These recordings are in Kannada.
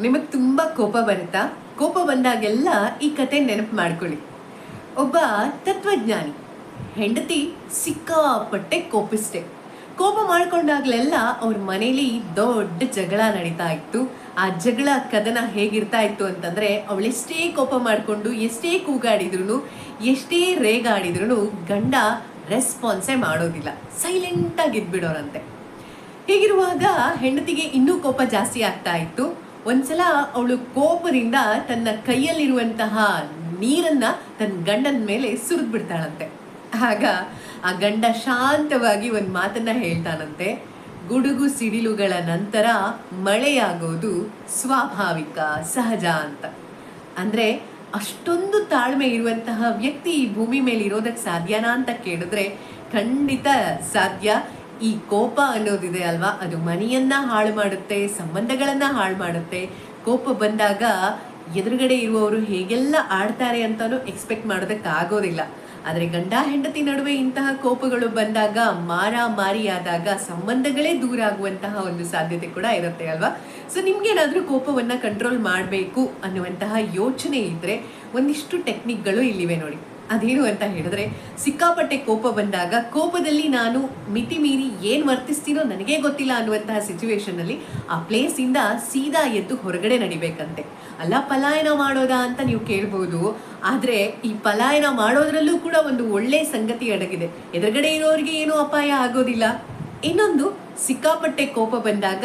ನಿಮಗೆ ತುಂಬ ಕೋಪ ಬರುತ್ತಾ? ಕೋಪ ಬಂದಾಗೆಲ್ಲ ಈ ಕತೆ ನೆನಪು ಮಾಡ್ಕೊಳ್ಳಿ. ಒಬ್ಬ ತತ್ವಜ್ಞಾನಿ, ಹೆಂಡತಿ ಸಿಕ್ಕಾಪಟ್ಟೆ ಕೋಪಿಸ್ತೆ. ಕೋಪ ಮಾಡ್ಕೊಂಡಾಗ್ಲೆಲ್ಲ ಅವ್ರ ಮನೇಲಿ ದೊಡ್ಡ ಜಗಳ ನಡೀತಾ ಇತ್ತು. ಆ ಜಗಳ ಕದನ ಹೇಗಿರ್ತಾ ಇತ್ತು ಅಂತಂದ್ರೆ ಅವಳೆಷ್ಟೇ ಕೋಪ ಮಾಡಿಕೊಂಡು, ಎಷ್ಟೇ ಕೂಗಾಡಿದ್ರು ಎಷ್ಟೇ ರೇಗಾಡಿದ್ರು ಗಂಡ ರೆಸ್ಪಾನ್ಸೇ ಮಾಡೋದಿಲ್ಲ. ಸೈಲೆಂಟ್ ಆಗಿ ಇದ್ಬಿಡೋರಂತೆ. ಹೀಗಿರುವಾಗ ಹೆಂಡತಿಗೆ ಇನ್ನೂ ಕೋಪ ಜಾಸ್ತಿ ಆಗ್ತಾ ಇತ್ತು. ಒಂದ್ಸಲ ಅವಳು ಕೋಪದಿಂದ ತನ್ನ ಕೈಯಲ್ಲಿರುವಂತಹ ನೀರನ್ನ ತನ್ನ ಗಂಡನ ಮೇಲೆ ಸುರಿದು ಬಿಡ್ತಾಳಂತೆ ಆಗ ಆ ಗಂಡ ಶಾಂತವಾಗಿ ಒಂದು ಮಾತನ್ನ ಹೇಳ್ತಾನಂತೆ. ಗುಡುಗು ಸಿಡಿಲುಗಳ ನಂತರ ಮಳೆಯಾಗೋದು ಸ್ವಾಭಾವಿಕ, ಸಹಜ ಅಂತ. ಅಂದ್ರೆ ಅಷ್ಟೊಂದು ತಾಳ್ಮೆ ಇರುವಂತಹ ವ್ಯಕ್ತಿ ಈ ಭೂಮಿ ಮೇಲೆ ಇರೋದಕ್ಕೆ ಸಾಧ್ಯನಾ ಅಂತ ಕೇಳಿದ್ರೆ ಖಂಡಿತ ಸಾಧ್ಯ. ಈ ಕೋಪ ಅನ್ನೋದಿದೆ ಅಲ್ವಾ? ಅದು ಮನೆಯನ್ನ ಹಾಳು ಮಾಡುತ್ತೆ, ಸಂಬಂಧಗಳನ್ನ ಹಾಳು ಮಾಡುತ್ತೆ. ಕೋಪ ಬಂದಾಗ ಎದುರುಗಡೆ ಇರುವವರು ಹೇಗೆಲ್ಲ ಆಡ್ತಾರೆ ಅಂತಲೂ ಎಕ್ಸ್ಪೆಕ್ಟ್ ಮಾಡೋದಕ್ಕೆ ಆಗೋದಿಲ್ಲ ಆದ್ರೆ ಗಂಡ, ಹೆಂಡತಿ ನಡುವೆ ಇಂತಹ ಕೋಪಗಳು ಬಂದಾಗ, ಮಾರ ಮಾರಿಯಾದಾಗ ಸಂಬಂಧಗಳೇ ದೂರ ಆಗುವಂತಹ ಒಂದು ಸಾಧ್ಯತೆ ಕೂಡ ಇರುತ್ತೆ ಅಲ್ವಾ? ಸೊ ನಿಮ್ಗೇನಾದರೂ ಕೋಪವನ್ನ ಕಂಟ್ರೋಲ್ ಮಾಡಬೇಕು ಅನ್ನುವಂತಹ ಯೋಚನೆ ಇದ್ರೆ ಒಂದಿಷ್ಟು ಟೆಕ್ನಿಕ್ಗಳು ಇಲ್ಲಿವೆ ನೋಡಿ. ಅದೇನು ಅಂತ ಹೇಳಿದ್ರೆ, ಸಿಕ್ಕಾಪಟ್ಟೆ ಕೋಪ ಬಂದಾಗ, ಕೋಪದಲ್ಲಿ ನಾನು ಮಿತಿ ಮೀರಿ ಏನು ವರ್ತಿಸ್ತೀನೋ ನನಗೇ ಗೊತ್ತಿಲ್ಲ ಅನ್ನುವಂತಹ ಸಿಚುವೇಶನಲ್ಲಿ ಆ ಪ್ಲೇಸ್ ಇಂದ ಸೀದಾ ಎದ್ದು ಹೊರಗಡೆ ನಡಿಬೇಕಂತೆ. ಅಲ್ಲ, ಪಲಾಯನ ಮಾಡೋದಾ ಅಂತ ನೀವು ಕೇಳ್ಬೋದು, ಆದ್ರೆ ಈ ಪಲಾಯನ ಮಾಡೋದ್ರಲ್ಲೂ ಕೂಡ ಒಂದು ಒಳ್ಳೆ ಸಂಗತಿ ಅಡಗಿದೆ. ಎದುರುಗಡೆ ಇರೋರಿಗೆ ಏನೂ ಅಪಾಯ ಆಗೋದಿಲ್ಲ. ಇನ್ನೊಂದು, ಸಿಕ್ಕಾಪಟ್ಟೆ ಕೋಪ ಬಂದಾಗ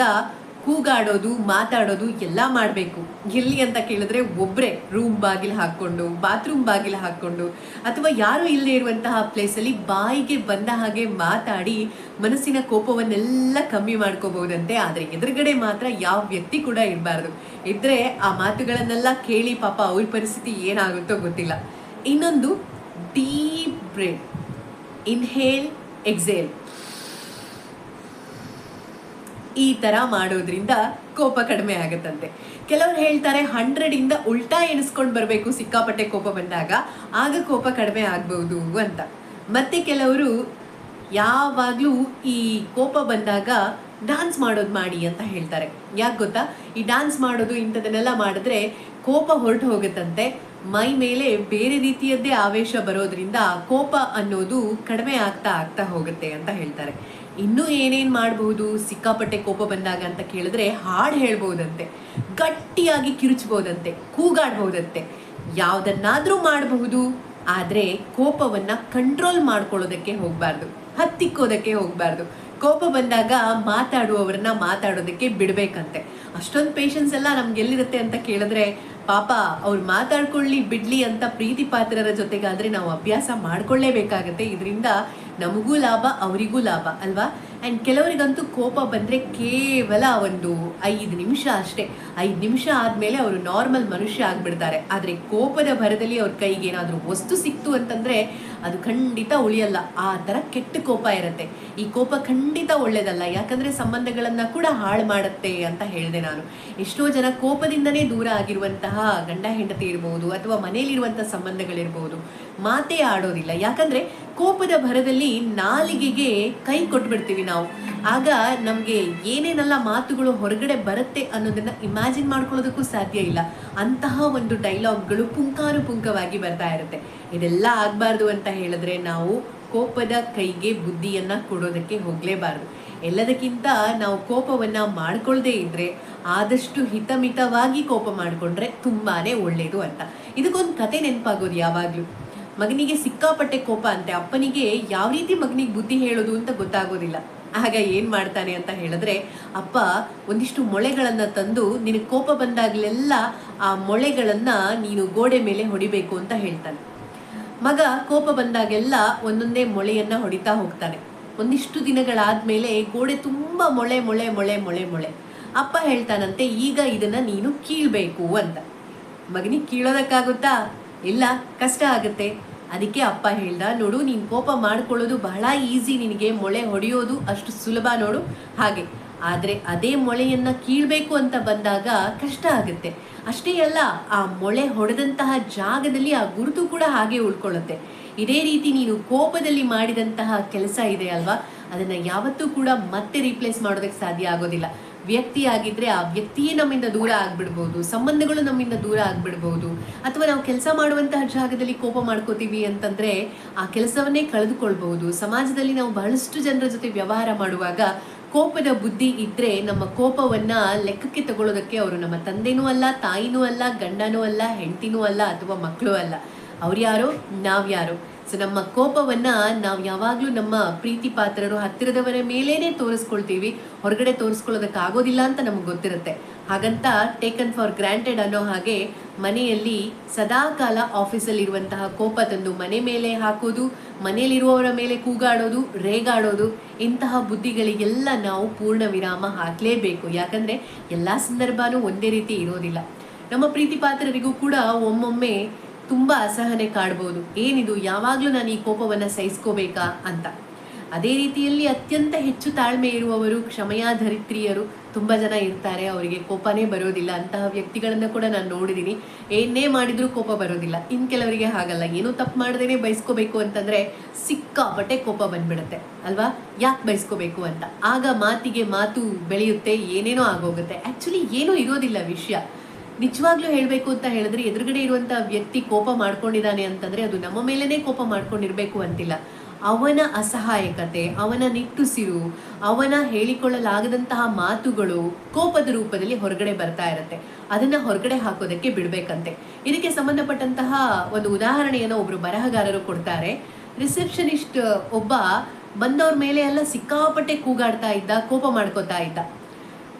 ಕೂಗಾಡೋದು, ಮಾತಾಡೋದು ಎಲ್ಲ ಮಾಡಬೇಕು. ಎಲ್ಲಿ ಅಂತ ಕೇಳಿದ್ರೆ ಒಬ್ಬರೇ ರೂಮ್ ಬಾಗಿಲು ಹಾಕ್ಕೊಂಡು ಬಾತ್ರೂಮ್ ಬಾಗಿಲು ಹಾಕ್ಕೊಂಡು, ಅಥವಾ ಯಾರು ಇಲ್ಲದೆ ಇರುವಂತಹ ಪ್ಲೇಸಲ್ಲಿ ಬಾಯಿಗೆ ಬಂದ ಹಾಗೆ ಮಾತಾಡಿ ಮನಸ್ಸಿನ ಕೋಪವನ್ನೆಲ್ಲ ಕಮ್ಮಿ ಮಾಡ್ಕೋಬಹುದಂತೆ. ಆದರೆ ಎದುರುಗಡೆ ಮಾತ್ರ ಯಾವ ವ್ಯಕ್ತಿ ಕೂಡ ಇರಬಾರ್ದು. ಇದ್ರೆ ಆ ಮಾತುಗಳನ್ನೆಲ್ಲ ಕೇಳಿ ಪಾಪ ಅವ್ರ ಪರಿಸ್ಥಿತಿ ಏನಾಗುತ್ತೋ ಗೊತ್ತಿಲ್ಲ. ಇನ್ನೊಂದು ಡೀಪ್ ಬ್ರೇತ್ ಇನ್ಹೇಲ್ ಎಕ್ಸೇಲ್ ಈ ತರ ಮಾಡೋದ್ರಿಂದ ಕೋಪ ಕಡಿಮೆ ಆಗುತ್ತಂತೆ. ಕೆಲವ್ರು ಹೇಳ್ತಾರೆ ಹಂಡ್ರೆಡ್ ಇಂದ ಉಲ್ಟಾ ಎಣಿಸ್ಕೊಂಡು ಬರಬೇಕು ಸಿಕ್ಕಾಪಟ್ಟೆ ಕೋಪ ಬಂದಾಗ, ಆಗ ಕೋಪ ಕಡಿಮೆ ಆಗ್ಬಹುದು ಅಂತ. ಮತ್ತೆ ಕೆಲವರು, ಯಾವಾಗ್ಲೂ ಈ ಕೋಪ ಬಂದಾಗ ಡಾನ್ಸ್ ಮಾಡೋದು ಮಾಡಿ ಅಂತ ಹೇಳ್ತಾರೆ. ಯಾಕೆ ಗೊತ್ತಾ? ಈ ಡಾನ್ಸ್ ಮಾಡೋದು ಇಂಥದನ್ನೆಲ್ಲ ಮಾಡಿದ್ರೆ ಕೋಪ ಹೊರಟು ಹೋಗುತ್ತಂತೆ. ಮೈ ಮೇಲೆ ಬೇರೆ ರೀತಿಯದ್ದೇ ಆವೇಶ ಬರೋದ್ರಿಂದ ಕೋಪ ಅನ್ನೋದು ಕಡಿಮೆ ಆಗ್ತಾ ಆಗ್ತಾ ಹೋಗುತ್ತೆ ಅಂತ ಹೇಳ್ತಾರೆ. ಇನ್ನೂ ಏನೇನು ಮಾಡಬಹುದು ಸಿಕ್ಕಾಪಟ್ಟೆ ಕೋಪ ಬಂದಾಗ ಅಂತ ಕೇಳಿದ್ರೆ ಹಾಡು ಹೇಳ್ಬೋದಂತೆ, ಗಟ್ಟಿಯಾಗಿ ಕಿರುಚ್ಬೋದಂತೆ, ಕೂಗಾಡ್ಬೋದಂತೆ, ಯಾವುದನ್ನಾದರೂ ಮಾಡಬಹುದು, ಆದರೆ ಕೋಪವನ್ನು ಕಂಟ್ರೋಲ್ ಮಾಡ್ಕೊಳ್ಳೋದಕ್ಕೆ ಹೋಗಬಾರ್ದು, ಹತ್ತಿಕ್ಕೋದಕ್ಕೆ ಹೋಗ್ಬಾರ್ದು. ಕೋಪ ಬಂದಾಗ ಮಾತಾಡುವವರನ್ನ ಮಾತಾಡೋದಕ್ಕೆ ಬಿಡ್ಬೇಕಂತೆ. ಅಷ್ಟೊಂದು ಪೇಷನ್ಸ್ ಎಲ್ಲ ನಮ್ಗೆ ಎಲ್ಲಿರುತ್ತೆ ಅಂತ ಕೇಳಿದ್ರೆ, ಪಾಪ ಅವ್ರು ಮಾತಾಡ್ಕೊಳ್ಳಿ, ಬಿಡ್ಲಿ ಅಂತ ಪ್ರೀತಿ ಪಾತ್ರರ ಜೊತೆಗಾದ್ರೆ ನಾವು ಅಭ್ಯಾಸ ಮಾಡ್ಕೊಳ್ಳೇಬೇಕಾಗತ್ತೆ. ಇದರಿಂದ ನಮಗೂ ಲಾಭ, ಅವರಿಗೂ ಲಾಭ, ಅಲ್ವಾ? ಆ್ಯಂಡ್ ಕೆಲವರಿಗಂತೂ ಕೋಪ ಬಂದರೆ ಕೇವಲ ಒಂದು ಐದು ನಿಮಿಷ ಅಷ್ಟೇ. ಐದು ನಿಮಿಷ ಆದಮೇಲೆ ಅವರು ನಾರ್ಮಲ್ ಮನುಷ್ಯ ಆಗಿಬಿಡ್ತಾರೆ. ಆದರೆ ಕೋಪದ ಭರದಲ್ಲಿ ಅವ್ರ ಕೈಗೆ ಏನಾದರೂ ವಸ್ತು ಸಿಕ್ತು ಅಂತಂದರೆ ಅದು ಖಂಡಿತ ಉಳಿಯಲ್ಲ. ಆ ಥರ ಕೆಟ್ಟ ಕೋಪ ಇರುತ್ತೆ. ಈ ಕೋಪ ಖಂಡಿತ ಒಳ್ಳೆಯದಲ್ಲ ಯಾಕಂದರೆ ಸಂಬಂಧಗಳನ್ನು ಕೂಡ ಹಾಳು ಮಾಡುತ್ತೆ ಅಂತ ಹೇಳಿದೆ ನಾನು. ಎಷ್ಟೋ ಜನ ಕೋಪದಿಂದನೇ ದೂರ ಆಗಿರುವಂತಹ ಗಂಡ ಹೆಂಡತಿ ಇರ್ಬೋದು ಅಥವಾ ಮನೆಯಲ್ಲಿರುವಂಥ ಸಂಬಂಧಗಳಿರ್ಬೋದು. ಮಾತೇ ಆಡೋದಿಲ್ಲ. ಯಾಕಂದ್ರೆ ಕೋಪದ ಭರದಲ್ಲಿ ನಾಲಿಗೆಗೆ ಕೈ ಕೊಟ್ಬಿಡ್ತೀವಿ ನಾವು. ಆಗ ನಮಗೆ ಏನೇನೆಲ್ಲ ಮಾತುಗಳು ಹೊರಗಡೆ ಬರುತ್ತೆ ಅನ್ನೋದನ್ನ ಇಮ್ಯಾಜಿನ್ ಮಾಡ್ಕೊಳ್ಳೋದಕ್ಕೂ ಸಾಧ್ಯ ಇಲ್ಲ. ಅಂತಹ ಒಂದು ಡೈಲಾಗ್ಗಳು ಪುಂಕಾನು ಪುಂಕವಾಗಿ ಬರ್ತಾ ಇರುತ್ತೆ. ಇದೆಲ್ಲ ಆಗಬಾರ್ದು ಅಂತ ಹೇಳಿದ್ರೆ ನಾವು ಕೋಪದ ಕೈಗೆ ಬುದ್ಧಿಯನ್ನ ಕೊಡೋದಕ್ಕೆ ಹೋಗ್ಲೇಬಾರ್ದು. ಎಲ್ಲದಕ್ಕಿಂತ ನಾವು ಕೋಪವನ್ನ ಮಾಡ್ಕೊಳ್ದೇ ಇದ್ರೆ ಆದಷ್ಟು ಹಿತಮಿತವಾಗಿ ಕೋಪ ಮಾಡಿಕೊಂಡ್ರೆ ತುಂಬಾನೇ ಒಳ್ಳೇದು ಅಂತ. ಇದಕ್ಕೊಂದು ಕತೆ ನೆನಪಾಗೋದು ಯಾವಾಗ್ಲೂ. ಮಗನಿಗೆ ಸಿಕ್ಕಾಪಟ್ಟೆ ಕೋಪ ಅಂತೆ. ಅಪ್ಪನಿಗೆ ಯಾವ ರೀತಿ ಮಗನಿಗೆ ಬುದ್ಧಿ ಹೇಳೋದು ಅಂತ ಗೊತ್ತಾಗೋದಿಲ್ಲ. ಆಗ ಏನ್ ಮಾಡ್ತಾನೆ ಅಂತ ಹೇಳಿದ್ರೆ, ಅಪ್ಪ, ಒಂದಿಷ್ಟು ಮೊಳೆಗಳನ್ನ ತಂದು ನಿನಗೆ ಕೋಪ ಬಂದಾಗಲೆಲ್ಲ ಆ ಮೊಳೆಗಳನ್ನ ನೀನು ಗೋಡೆ ಮೇಲೆ ಹೊಡಿಬೇಕು ಅಂತ ಹೇಳ್ತಾನೆ. ಮಗ ಕೋಪ ಬಂದಾಗೆಲ್ಲ ಒಂದೊಂದೇ ಮೊಳೆಯನ್ನ ಹೊಡಿತಾ ಹೋಗ್ತಾನೆ. ಒಂದಿಷ್ಟು ದಿನಗಳಾದ್ಮೇಲೆ ಗೋಡೆ ತುಂಬಾ ಮೊಳೆ ಮೊಳೆ ಮೊಳೆ ಮೊಳೆ ಮೊಳೆ. ಅಪ್ಪ ಹೇಳ್ತಾನಂತೆ, ಈಗ ಇದನ್ನ ನೀನು ಕೀಳ್ಬೇಕು ಅಂತ. ಮಗನಿಗೆ ಕೀಳೋದಕ್ಕಾಗುತ್ತಾ? ಇಲ್ಲ, ಕಷ್ಟ ಆಗುತ್ತೆ. ಅದಕ್ಕೆ ಅಪ್ಪ ಹೇಳ್ದ, ನೋಡು, ನೀನು ಕೋಪ ಮಾಡ್ಕೊಳ್ಳೋದು ಬಹಳ ಈಸಿ, ನಿನಗೆ ಮೊಳೆ ಹೊಡೆಯೋದು ಅಷ್ಟು ಸುಲಭ ನೋಡು. ಹಾಗೆ. ಆದರೆ ಅದೇ ಮೊಳೆಯನ್ನ ಕೀಳಬೇಕು ಅಂತ ಬಂದಾಗ ಕಷ್ಟ ಆಗುತ್ತೆ. ಅಷ್ಟೇ ಅಲ್ಲ, ಆ ಮೊಳೆ ಹೊಡೆದಂತಹ ಜಾಗದಲ್ಲಿ ಆ ಗುರುತು ಕೂಡ ಹಾಗೆ ಉಳ್ಕೊಳ್ಳುತ್ತೆ. ಇದೇ ರೀತಿ ನೀನು ಕೋಪದಲ್ಲಿ ಮಾಡಿದಂತಹ ಕೆಲಸ ಇದೆ ಅಲ್ವಾ? ಅದನ್ನ ಯಾವತ್ತೂ ಕೂಡ ಮತ್ತೆ ರೀಪ್ಲೇಸ್ ಮಾಡೋದಕ್ಕೆ ಸಾಧ್ಯ ಆಗೋದಿಲ್ಲ. ವ್ಯಕ್ತಿ ಆಗಿದ್ರೆ ಆ ವ್ಯಕ್ತಿಯೇ ನಮ್ಮಿಂದ ದೂರ ಆಗ್ಬಿಡ್ಬೋದು, ಸಂಬಂಧಗಳು ನಮ್ಮಿಂದ ದೂರ ಆಗ್ಬಿಡ್ಬೋದು. ಅಥವಾ ನಾವು ಕೆಲಸ ಮಾಡುವಂತಹ ಜಾಗದಲ್ಲಿ ಕೋಪ ಮಾಡ್ಕೋತೀವಿ ಅಂತಂದ್ರೆ ಆ ಕೆಲಸವನ್ನೇ ಕಳೆದುಕೊಳ್ಬಹುದು. ಸಮಾಜದಲ್ಲಿ ನಾವು ಬಹಳಷ್ಟು ಜನರ ಜೊತೆ ವ್ಯವಹಾರ ಮಾಡುವಾಗ ಕೋಪದ ಬುದ್ಧಿ ಇದ್ದರೆ ನಮ್ಮ ಕೋಪವನ್ನ ಲೆಕ್ಕಕ್ಕೆ ತಗೊಳ್ಳೋದಕ್ಕೆ ಅವರು ನಮ್ಮ ತಂದೆನೂ ಅಲ್ಲ, ತಾಯಿನೂ ಅಲ್ಲ, ಗಂಡನೂ ಅಲ್ಲ, ಹೆಂಡತಿನೂ ಅಲ್ಲ ಅಥವಾ ಮಕ್ಕಳು ಅಲ್ಲ. ಅವ್ರು ಯಾರೋ ನಾವ್ಯಾರೋ. ಸೊ ನಮ್ಮ ಕೋಪವನ್ನ ನಾವು ಯಾವಾಗಲೂ ನಮ್ಮ ಪ್ರೀತಿ ಪಾತ್ರರು ಹತ್ತಿರದವರ ಮೇಲೇ ತೋರಿಸ್ಕೊಳ್ತೀವಿ. ಹೊರಗಡೆ ತೋರಿಸ್ಕೊಳ್ಳೋದಕ್ಕೆ ಆಗೋದಿಲ್ಲ ಅಂತ ನಮ್ಗೆ ಗೊತ್ತಿರುತ್ತೆ. ಹಾಗಂತ ಟೇಕನ್ ಫಾರ್ ಗ್ರಾಂಟೆಡ್ ಅನ್ನೋ ಹಾಗೆ ಮನೆಯಲ್ಲಿ ಸದಾ ಕಾಲ ಆಫೀಸಲ್ಲಿ ಇರುವಂತಹ ಕೋಪ ತಂದು ಮನೆ ಮೇಲೆ ಹಾಕೋದು, ಮನೆಯಲ್ಲಿರುವವರ ಮೇಲೆ ಕೂಗಾಡೋದು, ರೇಗಾಡೋದು, ಇಂತಹ ಬುದ್ಧಿಗಳಿಗೆಲ್ಲ ನಾವು ಪೂರ್ಣ ವಿರಾಮ ಹಾಕಲೇಬೇಕು. ಯಾಕಂದ್ರೆ ಎಲ್ಲ ಸಂದರ್ಭನೂ ಒಂದೇ ರೀತಿ ಇರೋದಿಲ್ಲ. ನಮ್ಮ ಪ್ರೀತಿ ಪಾತ್ರರಿಗೂ ಕೂಡ ಒಮ್ಮೊಮ್ಮೆ ತುಂಬಾ ಅಸಹನೆ ಕಾಡ್ಬೋದು. ಏನಿದು, ಯಾವಾಗ್ಲೂ ನಾನು ಈ ಕೋಪವನ್ನ ಸಹಿಸ್ಕೋಬೇಕಾ ಅಂತ. ಅದೇ ರೀತಿಯಲ್ಲಿ ಅತ್ಯಂತ ಹೆಚ್ಚು ತಾಳ್ಮೆ ಇರುವವರು ಕ್ಷಮಯಾಧರಿತ್ರಿಯರು ತುಂಬಾ ಜನ ಇರ್ತಾರೆ. ಅವರಿಗೆ ಕೋಪನೇ ಬರೋದಿಲ್ಲ. ಅಂತಹ ವ್ಯಕ್ತಿಗಳನ್ನ ಕೂಡ ನಾನು ನೋಡಿದೀನಿ. ಏನೇ ಮಾಡಿದ್ರೂ ಕೋಪ ಬರೋದಿಲ್ಲ. ಇನ್ ಕೆಲವರಿಗೆ ಹಾಗಲ್ಲ. ಏನೂ ತಪ್ಪು ಮಾಡ್ದೇನೆ ಬಯಸ್ಕೋಬೇಕು ಅಂತಂದ್ರೆ ಸಿಕ್ಕಾಪಟ್ಟೆ ಕೋಪ ಬಂದ್ಬಿಡುತ್ತೆ. ಅಲ್ವಾ? ಯಾಕೆ ಬಯಸ್ಕೋಬೇಕು ಅಂತ. ಆಗ ಮಾತಿಗೆ ಮಾತು ಬೆಳೆಯುತ್ತೆ, ಏನೇನೋ ಆಗೋಗುತ್ತೆ. ಆಕ್ಚುಲಿ ಏನೂ ಇರೋದಿಲ್ಲ ವಿಷಯ. ನಿಜವಾಗ್ಲೂ ಹೇಳಬೇಕು ಅಂತ ಹೇಳಿದ್ರೆ ಎದುರುಗಡೆ ಇರುವಂತ ವ್ಯಕ್ತಿ ಕೋಪ ಮಾಡ್ಕೊಂಡಿದ್ದಾನೆ ಅಂತಂದ್ರೆ ಅದು ನಮ್ಮ ಮೇಲೇನೆ ಕೋಪ ಮಾಡ್ಕೊಂಡಿರ್ಬೇಕು ಅಂತಿಲ್ಲ. ಅವನ ಅಸಹಾಯಕತೆ, ಅವನ ನಿಟ್ಟುಸಿರು ಅವನ ಹೇಳಿಕೊಳ್ಳಲಾಗದಂತಹ ಮಾತುಗಳು ಕೋಪದ ರೂಪದಲ್ಲಿ ಹೊರಗಡೆ ಬರ್ತಾ ಇರುತ್ತೆ. ಅದನ್ನ ಹೊರಗಡೆ ಹಾಕೋದಕ್ಕೆ ಬಿಡ್ಬೇಕಂತೆ. ಇದಕ್ಕೆ ಸಂಬಂಧಪಟ್ಟಂತಹ ಒಂದು ಉದಾಹರಣೆಯನ್ನು ಒಬ್ರು ಬರಹಗಾರರು ಕೊಡ್ತಾರೆ. ರಿಸೆಪ್ಷನಿಸ್ಟ್ ಒಬ್ಬ ಬಂದವ್ರ ಮೇಲೆ ಎಲ್ಲ ಸಿಕ್ಕಾಪಟ್ಟೆ ಕೂಗಾಡ್ತಾ ಇದ್ದ, ಕೋಪ ಮಾಡ್ಕೋತಾ ಇದ್ದ.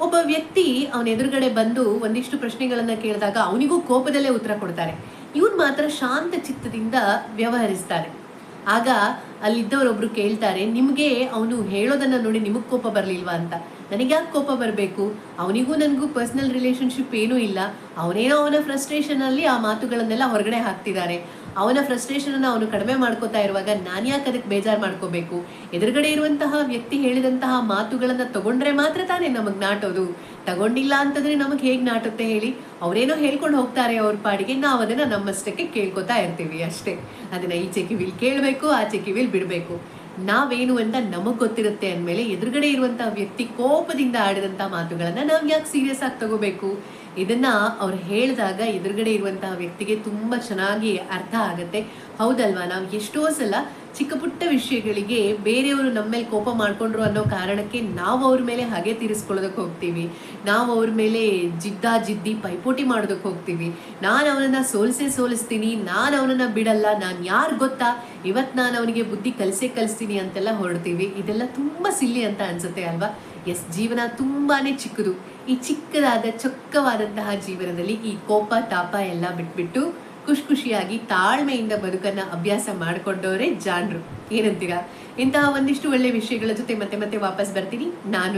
ಒಬ್ಬ ವ್ಯಕ್ತಿ ಅವನ ಎದುರುಗಡೆ ಬಂದು ಒಂದಿಷ್ಟು ಪ್ರಶ್ನೆಗಳನ್ನ ಕೇಳಿದಾಗ ಅವನಿಗೂ ಕೋಪದಲ್ಲೇ ಉತ್ತರ ಕೊಡ್ತಾರೆ. ಇವನು ಮಾತ್ರ ಶಾಂತ ಚಿತ್ತದಿಂದ ವ್ಯವಹರಿಸ್ತಾರೆ. ಆಗ ಅಲ್ಲಿದ್ದವರೊಬ್ರು ಕೇಳ್ತಾರೆ, ನಿಮ್ಗೆ ಅವನು ಹೇಳೋದನ್ನ ನೋಡಿ ನಿಮಗ್ ಕೋಪ ಬರ್ಲಿಲ್ವಾ ಅಂತ? ನನಗೆ ಯಾಕೆ ಕೋಪ ಬರಬೇಕು? ಅವನಿಗೂ ನನಗೂ ಪರ್ಸನಲ್ ರಿಲೇಶನ್ಶಿಪ್ ಏನೂ ಇಲ್ಲ. ಅವನೇನೋ ಅವನ ಫ್ರಸ್ಟ್ರೇಷನ್ ಅಲ್ಲಿ ಆ ಮಾತುಗಳನ್ನೆಲ್ಲ ಹೊರಗಡೆ ಹಾಕ್ತಿದ್ದಾನೆ ಅವನ ಫ್ರಸ್ಟ್ರೇಷನ್ ಅನ್ನ ಅವನು ಕಡಿಮೆ ಮಾಡ್ಕೋತಾ ಇರುವಾಗ ನಾನು ಯಾಕೆ ಅದಕ್ಕೆ ಬೇಜಾರು ಮಾಡ್ಕೋಬೇಕು? ಎದುರುಗಡೆ ಇರುವಂತಹ ವ್ಯಕ್ತಿ ಹೇಳಿದಂತಹ ಮಾತುಗಳನ್ನ ತಗೊಂಡ್ರೆ ಮಾತ್ರ ತಾನೇ ನಮಗೆ ನಾಟೋದು. ತಗೊಂಡಿಲ್ಲ ಅಂತಂದ್ರೆ ನಮಗೆ ಹೇಗ್ ನಾಟುತ್ತೆ ಹೇಳಿ? ಅವರೇನೋ ಹೇಳ್ಕೊಂಡು ಹೋಗ್ತಾರೆ ಅವ್ರ ಪಾಡಿಗೆ, ನಾವು ಅದನ್ನ ನಮ್ಮಷ್ಟಕ್ಕೆ ಕೇಳ್ಕೊತಾ ಇರ್ತೀವಿ ಅಷ್ಟೇ. ಅದನ್ನ ಈಚೆ ಕಿವಿಲ್ ಕೇಳಬೇಕು ಆಚೆ ಕಿವಿಲ್ ಬಿಡಬೇಕು. ನಾವೇನು ಅಂತ ನಮಗ್ ಗೊತ್ತಿರುತ್ತೆ ಅಂದ್ಮೇಲೆ ಎದುರುಗಡೆ ಇರುವಂತಹ ವ್ಯಕ್ತಿ ಕೋಪದಿಂದ ಆಡಿದಂತ ಮಾತುಗಳನ್ನ ನಾವ್ ಯಾಕೆ ಸೀರಿಯಸ್ ಆಗಿ ತಗೋಬೇಕು? ಇದನ್ನ ಅವ್ರು ಹೇಳಿದಾಗ ಎದುರುಗಡೆ ಇರುವಂತಹ ವ್ಯಕ್ತಿಗೆ ತುಂಬಾ ಚೆನ್ನಾಗಿ ಅರ್ಥ ಆಗತ್ತೆ. ಹೌದಲ್ವಾ? ನಾವು ಎಷ್ಟೋ ಸಲ ಚಿಕ್ಕ ಪುಟ್ಟ ವಿಷಯಗಳಿಗೆ ಬೇರೆಯವರು ನಮ್ಮ ಮೇಲೆ ಕೋಪ ಮಾಡ್ಕೊಂಡ್ರು ಅನ್ನೋ ಕಾರಣಕ್ಕೆ ನಾವು ಅವ್ರ ಮೇಲೆ ಹಾಗೆ ತೀರಿಸ್ಕೊಳ್ಳೋದಕ್ಕೆ ಹೋಗ್ತೀವಿ. ನಾವು ಅವ್ರ ಮೇಲೆ ಜಿದ್ದ ಜಿದ್ದಿ ಪೈಪೋಟಿ ಮಾಡೋದಕ್ಕೆ ಹೋಗ್ತೀವಿ. ನಾನು ಅವನನ್ನ ಸೋಲ್ಸೇ ಸೋಲಿಸ್ತೀನಿ, ನಾನು ಅವನನ್ನ ಬಿಡಲ್ಲ, ನಾನು ಯಾರು ಗೊತ್ತಾ? ಇವತ್ತು ನಾನು ಅವನಿಗೆ ಬುದ್ಧಿ ಕಲಿಸೇ ಕಲಿಸ್ತೀನಿ ಅಂತೆಲ್ಲ ಹೊರಡ್ತೀವಿ. ಇದೆಲ್ಲ ತುಂಬಾ ಸಿಲ್ಲಿ ಅಂತ ಅನ್ಸುತ್ತೆ ಅಲ್ವಾ? ಎಸ್, ಜೀವನ ತುಂಬಾನೇ ಚಿಕ್ಕದು. ಈ ಚಿಕ್ಕದಾದ, ಚೊಕ್ಕವಾದಂತಹ ಜೀವನದಲ್ಲಿ ಈ ಕೋಪ, ತಾಪ ಎಲ್ಲ ಬಿಟ್ಬಿಟ್ಟು ಖುಷಿ ಖುಷಿಯಾಗಿ ತಾಳ್ಮೆಯಿಂದ ಬದುಕನ್ನ ಅಭ್ಯಾಸ ಮಾಡಿಕೊಂಡವರೇ ಜಾಣರು ಏನಂತೀರಾ? ಇಂತಹ ಒಂದಿಷ್ಟು ಒಳ್ಳೆ ವಿಷಯಗಳ ಜೊತೆ ಮತ್ತೆ ಮತ್ತೆ ವಾಪಸ್ ಬರ್ತೀನಿ. ನಾನು